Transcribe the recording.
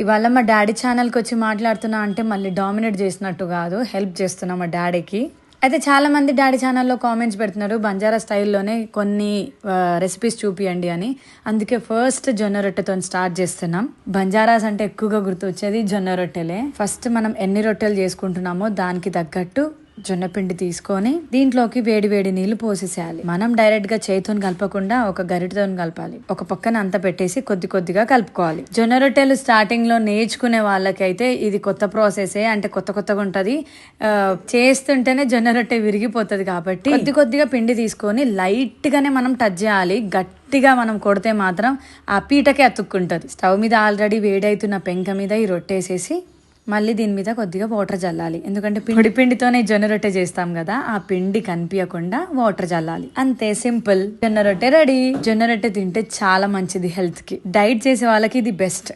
ఇవాళ మా డాడీ ఛానల్కి వచ్చి మాట్లాడుతున్నా అంటే మళ్ళీ డామినేట్ చేసినట్టు కాదు హెల్ప్ చేస్తున్నా మా డాడీకి. అయితే చాలామంది డాడీ ఛానల్లో కామెంట్స్ పెడుతున్నారు బంజారా స్టైల్లోనే కొన్ని రెసిపీస్ చూపియండి అని. అందుకే ఫస్ట్ జొన్న రొట్టెతో స్టార్ట్ చేస్తున్నాం. బంజారాస్ అంటే ఎక్కువగా గుర్తు వచ్చేది జొన్న రొట్టెలే. ఫస్ట్ మనం ఎన్ని రొట్టెలు చేసుకుంటున్నామో దానికి తగ్గట్టు జొన్న పిండి తీసుకొని దీంట్లోకి వేడి వేడి నీళ్ళు పోసేసేయాలి. మనం డైరెక్ట్గా చేతితో కలపకుండా ఒక గరిటతో కలపాలి. ఒక పక్కన అంత పెట్టేసి కొద్ది కొద్దిగా కలుపుకోవాలి. జొన్న రొట్టెలు స్టార్టింగ్లో నేర్చుకునే వాళ్ళకైతే ఇది కొత్త ప్రాసెసే అంటే కొత్త కొత్తగా ఉంటది. చేస్తుంటేనే జొన్న రొట్టె విరిగిపోతుంది కాబట్టి కొద్ది కొద్దిగా పిండి తీసుకొని లైట్ గానే మనం టచ్ చేయాలి. గట్టిగా మనం కొడితే మాత్రం ఆ పీటకే అతుక్కుంటది. స్టవ్ మీద ఆల్రెడీ వేడైతున్న పెంక మీద ఈ రొట్టేసేసి మళ్ళీ దీని మీద కొద్దిగా వాటర్ చల్లాలి ఎందుకంటే పిండి పిండితోనే జొన్న రొట్టె చేస్తాం కదా ఆ పిండి కనిపించకుండా వాటర్ చల్లాలి అంతే సింపుల్. జొన్న రొట్టె రెడీ. జొన్న రొట్టె తింటే చాలా మంచిది హెల్త్కి డైట్ చేసే వాళ్ళకి ఇది బెస్ట్.